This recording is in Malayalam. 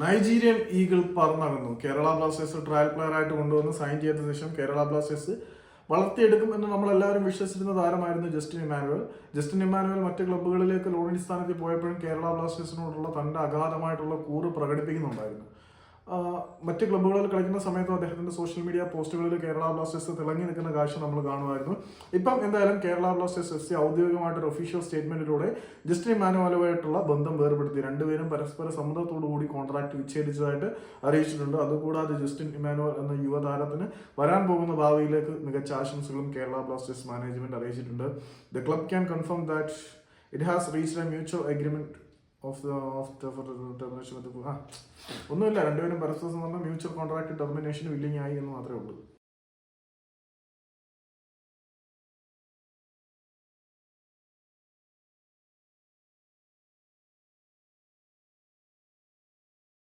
നൈജീരിയൻ ഈഗിൾ പറന്നകന്നു കേരള ബ്ലാസ്റ്റേഴ്സ് ട്രയൽ പ്ലെയർ ആയിട്ട് കൊണ്ടുവന്ന് സൈൻ ചെയ്ത ശേഷം കേരള ബ്ലാസ്റ്റേഴ്സ് വളർത്തിയെടുക്കും എന്ന് നമ്മൾ എല്ലാവരും വിശ്വസിച്ചിരുന്ന താരമായിരുന്നു ജസ്റ്റിൻ ഇമാനുവൽ ജസ്റ്റിൻ ഇമാനുവൽ മറ്റ് ക്ലബ്ബുകളിലേക്ക് ലോണിൻ സ്ഥാനത്ത് പോയപ്പോഴും കേരള ബ്ലാസ്റ്റേഴ്സിനോടുള്ള തന്റെ അഗാധമായിട്ടുള്ള കൂറ് പ്രകടിപ്പിക്കുന്നുണ്ടായിരുന്നു. മറ്റ് ക്ലബ്ബുകളിൽ കളിക്കുന്ന സമയത്തും അദ്ദേഹത്തിന്റെ സോഷ്യൽ മീഡിയ പോസ്റ്റുകളിൽ കേരള ബ്ലാസ്റ്റേഴ്സ് തിളങ്ങി നിൽക്കുന്ന കാഴ്ച നമ്മൾ കാണുമായിരുന്നു. ഇപ്പം എന്തായാലും കേരള ബ്ലാസ്റ്റേഴ്സ് എഫ് സി ഔദ്യോഗികമായിട്ടൊരു ഒഫീഷ്യൽ സ്റ്റേറ്റ്മെന്റിലൂടെ ജസ്റ്റിൻ മാനുവാലുമായിട്ടുള്ള ബന്ധം വേർപെടുത്തി. രണ്ടുപേരും പരസ്പര സമ്മതത്തോടു കൂടി കോൺട്രാക്ട് വിച്ഛേദിച്ചതായിട്ട് അറിയിച്ചിട്ടുണ്ട്. അതുകൂടാതെ ജസ്റ്റിൻ ഇമാനുവൽ എന്ന യുവതാരത്തിന് വരാൻ പോകുന്ന ഭാവിയിലേക്ക് മികച്ച ആശംസകളും കേരള ബ്ലാസ്റ്റേഴ്സ് മാനേജ്മെന്റ് അറിയിച്ചിട്ടുണ്ട്. The club can confirm that it has reached a mutual agreement of the of termination ഒന്നുമില്ല. രണ്ടുപേരും പരസ്പരം മ്യൂച്വൽ കോൺട്രാക്ട് ടെർമിനേഷൻ വില്ലിംഗ് ആയി എന്ന് മാത്രമേ ഉള്ളൂ.